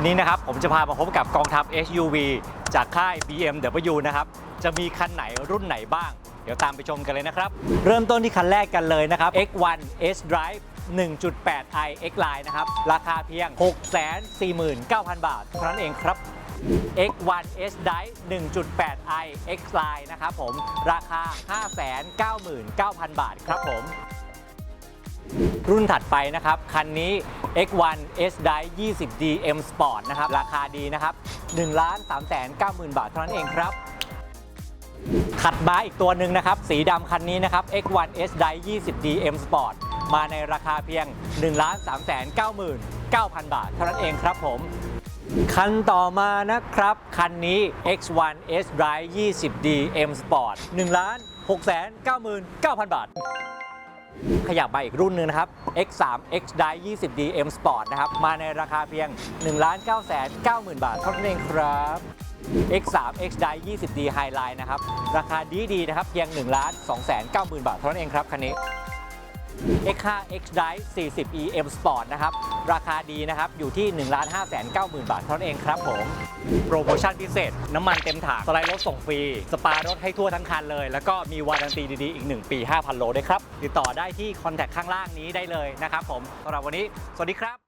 วันนี้นะครับผมจะพามาพบกับกองทัพ SUV จากค่าย BMW นะครับ จะมีคันไหนรุ่นไหนบ้าง เดี๋ยวตามไปชมกันเลยนะครับ เริ่มต้นที่คันแรกกันเลยนะครับ X1 S Drive 1.8i X Line นะครับ ราคาเพียง 649,000 บาทเท่านั้นเองครับ X1 S Drive 1.8i X Line นะครับผม ราคา 599,000 บาทครับผม รุ่นถัดไปนะครับ คันนี้ X1 S Drive 20D M Sport นะครับ ราคาดีนะครับ1 3 9 0 0 0 0 บาทเท่านั้นเองครับถัดมาอีกตัวหนึ่งนะครับ สีดำคันนี้นะครับ X1 S Drive 20D M Sport มาในราคาเพียง 1 3 9 9 0 0 0 บาท เท่านั้นเองครับผมคันต่อมานะครับ คันนี้ X1 S Drive 20D M Sport 1 6 9 9 0 0 0 บาท ขยับมาอีกรุ่นหนึ่งนะครับ X3 X Drive 20D M Sport นะครับ มาในราคาเพียง 1 9 9 0 0 0 0 บาทเท่านั้นเองครับ X3 X Drive 20D Highline นะครับ ราคาดีดีๆนะครับ เพียง 1 2 9 0 0 0 0 บาทเท่านั้นเองครับคันนี้ X5 X Drive 40e M Sport นะครับ ราคาดีนะครับ อยู่ที่ 1 5 9 0 0 0 0 บาทเท่านั้นเองครับผม โปรโมชั่นพิเศษ น้ำมันเต็มถังสไลด์รถส่งฟรี สปารถให้ทั่วทั้งคันเลย แล้วก็มีวารันตีดีๆ อีก 1 ปี 5,000 โลด้วยครับ ติดต่อได้ที่คอนแทคข้างล่างนี้ได้เลยนะครับผมสำหรับวันนี้ สวัสดีครับ